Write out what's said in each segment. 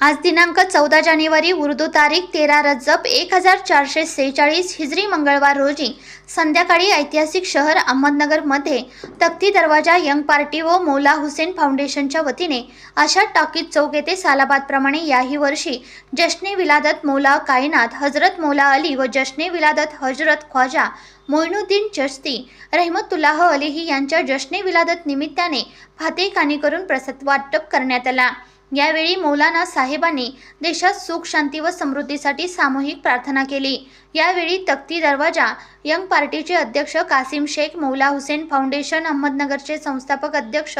आज दिनांक चौदा जानेवारी उर्दू तारीख तेरा रज्जब एक हजार चारशे सेहेचाळीस हिजरी मंगळवार रोजी संध्याकाळी ऐतिहासिक शहर अहमदनगरमध्ये तक्ती दरवाजा यंग पार्टी व मौला हुसेन फाउंडेशनच्या वतीने अशा टाकीद चौक येथे सालाबादप्रमाणे याही वर्षी जश्ने विलादत मौला कायनात हजरत मौला अली व जश्ने विलादत हजरत ख्वाजा मोइनुद्दीन चश्ती रहमतुल्लाह अलीही यांच्या जश्ने विलादत निमित्ताने फातेखानी करून प्रसाद वाटप करण्यात आला. यावेळी मौलाना साहेबांनी देशात सुख शांती व समृद्धीसाठी सामूहिक प्रार्थना केली. यावेळी तक्ती दरवाजा यंग पार्टीचे अध्यक्ष कासिम शेख मौला हुसेन फाउंडेशन अहमदनगरचे संस्थापक अध्यक्ष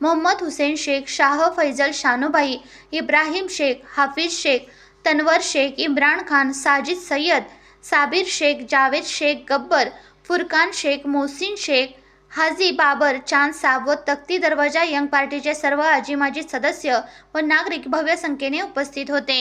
मोहम्मद हुसेन शेख शाह फैजल शानूबाई इब्राहिम शेख हाफिज शेख तन्वर शेख इम्रान खान साजिद सय्यद साबिर शेख जावेद शेख गब्बर फुरकान शेख मोहसिन शेख हाजी बाबर चांद साब व तक्ती दरवाजा यंग पार्टीचे सर्व आजी माजी सदस्य व नागरिक भव्य संख्येने उपस्थित होते.